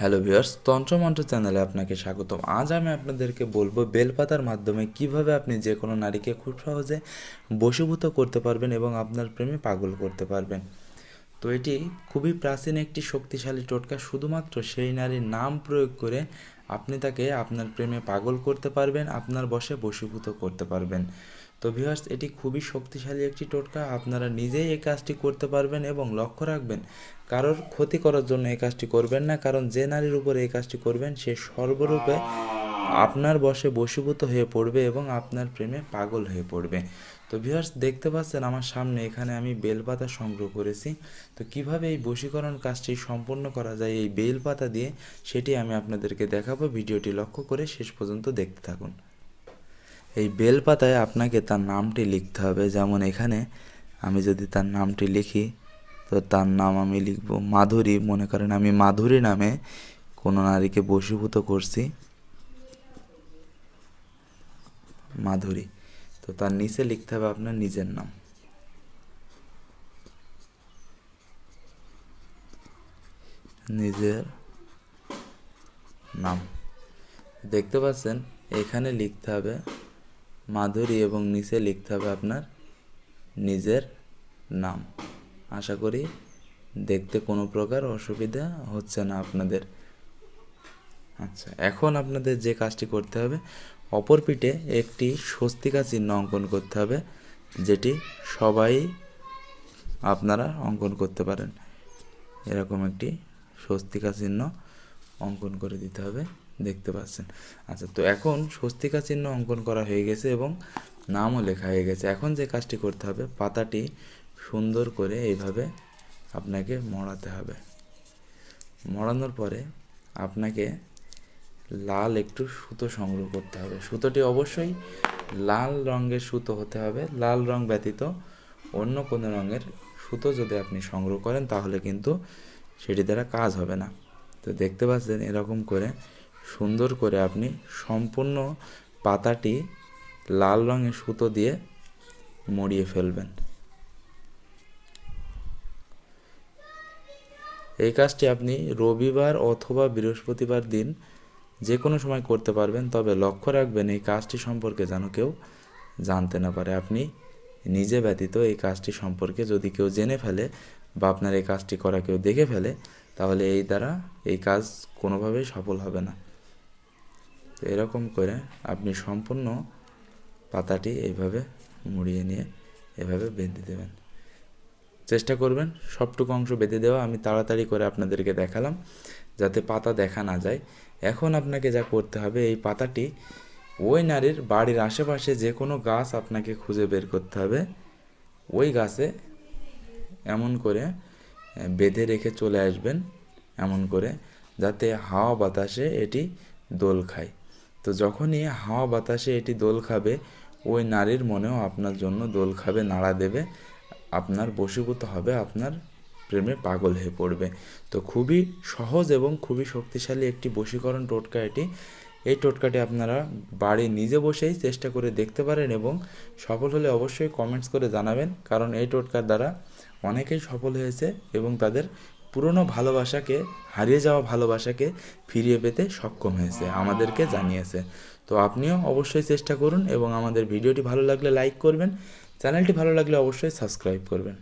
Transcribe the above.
Hello viewers তন্ত্রমন্ত্র চ্যানেলে আপনাকে স্বাগতম। আজ আমি আপনাদেরকে বলব বেলপাতার মাধ্যমে কীভাবে আপনি যে কোনো নারীকে খুব সহজে বশীভূত করতে পারবেন এবং আপনার প্রেমে পাগল করতে পারবেন। তো এটি খুবই প্রাচীন একটি শক্তিশালী টোটকা, শুধুমাত্র সেই নারীর নাম প্রয়োগ করে আপনি তাকে আপনার প্রেমে পাগল করতে পারবেন, আপনার বশে বশীভূত করতে পারবেন। তো ভিউয়ার্স এটি খুবই শক্তিশালী একটি টোটকা। আপনারা নিজেই এই কাজটি করতে পারবেন এবং লক্ষ্য রাখবেন, কারোর ক্ষতি করার জন্য এই কাজটি করবেন না, কারণ যে নারীর উপর এই কাজটি করবেন, সে সর্বরূপে আপনার বশে বশীভূত হয়ে পড়বে এবং আপনার প্রেমে পাগল হয়ে পড়বে। তো ভিউয়ার্স দেখতে পাচ্ছেন আমার সামনে, এখানে আমি বেলপাতা সংগ্রহ করেছি। তো কীভাবে এই বশীকরণ কাজটি সম্পন্ন করা যায়, এই বেলপাতা দিয়ে, সেটি আমি আপনাদেরকে দেখাবো। ভিডিওটি লক্ষ্য করে শেষ পর্যন্ত দেখতে থাকুন। এই বেলপাতায় আপনাকে তার নামটি লিখতে হবে। যেমন এখানে আমি যদি তার নামটি লিখি, তো তার নাম আমি লিখব মাধুরী। মনে করেন আমি মাধুরী নামে কোনো নারীকে বশীভূত করছি। মাধুরী। তো তার নিচে লিখতে হবে আপনার নিজের নাম। নিজের নাম। দেখতে পাচ্ছেন, এখানে লিখতে হবে মাধুরী এবং নিচে লিখতে হবে আপনার নিজের নাম। আশা করি দেখতে কোনো প্রকার অসুবিধা হচ্ছে না আপনাদের। আচ্ছা এখন আপনাদের যে কাজটি করতে হবে, অপর পিঠে একটি স্বস্তিকা চিহ্ন অঙ্কন করতে হবে, যেটি সবাই আপনারা অঙ্কন করতে পারেন। এরকম একটি স্বস্তিকা চিহ্ন অঙ্কন করে দিতে হবে। দেখতে পাচ্ছেন। আচ্ছা তো এখন স্বস্তিকা চিহ্ন অঙ্কন করা হয়ে গেছে এবং নামও লেখা হয়ে গেছে। এখন যে কাজটি করতে হবে, পাতাটি সুন্দর করে এইভাবে আপনাকে মড়াতে হবে। মড়ানোর পরে আপনাকে লাল একটু সুতো সংগ্রহ করতে হবে। সুতোটি অবশ্যই লাল রঙের সুতো হতে হবে। লাল রং ব্যতীত অন্য কোনো রঙের সুতো যদি আপনি সংগ্রহ করেন, তাহলে কিন্তু সেটি দ্বারা কাজ হবে না। তো দেখতে পাচ্ছেন এরকম করে সুন্দর করে আপনি সম্পূর্ণ পাতাটি লাল রঙের সুতো দিয়ে মুড়িয়ে ফেলবেন। এই কাজটি আপনি রবিবার অথবা বৃহস্পতিবার দিন যে কোনো সময় করতে পারবেন, তবে লক্ষ্য রাখবেন এই কাজটি সম্পর্কে যেন কেউ জানতে না পারে। আপনি নিজে ব্যতীত এই কাজটি সম্পর্কে যদি কেউ জেনে ফেলে বা আপনার এই কাজটি করা কেউ দেখে ফেলে তাহলে এই দ্বারা এই কাজ কোনোভাবেই সফল হবে না। তো এরকম করে আপনি সম্পূর্ণ পাতাটি এইভাবে মুড়িয়ে নিয়ে এভাবে বেঁধে দেবেন। চেষ্টা করবেন সবটুকু অংশ বেঁধে দেওয়া। আমি তাড়াতাড়ি করে আপনাদেরকে দেখালাম যাতে পাতা দেখা না যায়। এখন আপনাকে যা করতে হবে, এই পাতাটি ওই নারীর বাড়ির আশেপাশে যে কোনো গাছ আপনাকে খুঁজে বের করতে হবে। ওই গাছে এমন করে বেঁধে রেখে চলে আসবেন এমন করে, যাতে হাওয়া বাতাসে এটি দোল খায়। তো যখনই হাওয়া বাতাসে এটি দোল খাবে, ওই নারীর মনেও আপনার জন্য দোল খাবে, নাড়া দেবে, আপনার বশীভূত হবে, আপনার প্রেমে পাগল হয়ে পড়বে। তো খুবই সহজ এবং খুবই শক্তিশালী একটি বশীকরণ টোটকা এটি। এই টোটকাটি আপনারা বাড়ি নিজে বসেই চেষ্টা করে দেখতে পারেন এবং সফল হলে অবশ্যই কমেন্টস করে জানাবেন, কারণ এই টোটকার দ্বারা অনেকেই সফল হয়েছে এবং তাদের পুরনো ভালোবাসাকে হারিয়ে যাওয়া ভালোবাসাকে ফিরিয়ে পেতে সক্ষম হয়েছে, আমাদেরকে জানিয়েছে। তো আপনিও অবশ্যই চেষ্টা করুন এবং আমাদের ভিডিওটি ভালো লাগলে লাইক করবেন, চ্যানেলটি ভালো লাগলে অবশ্যই সাবস্ক্রাইব করবেন।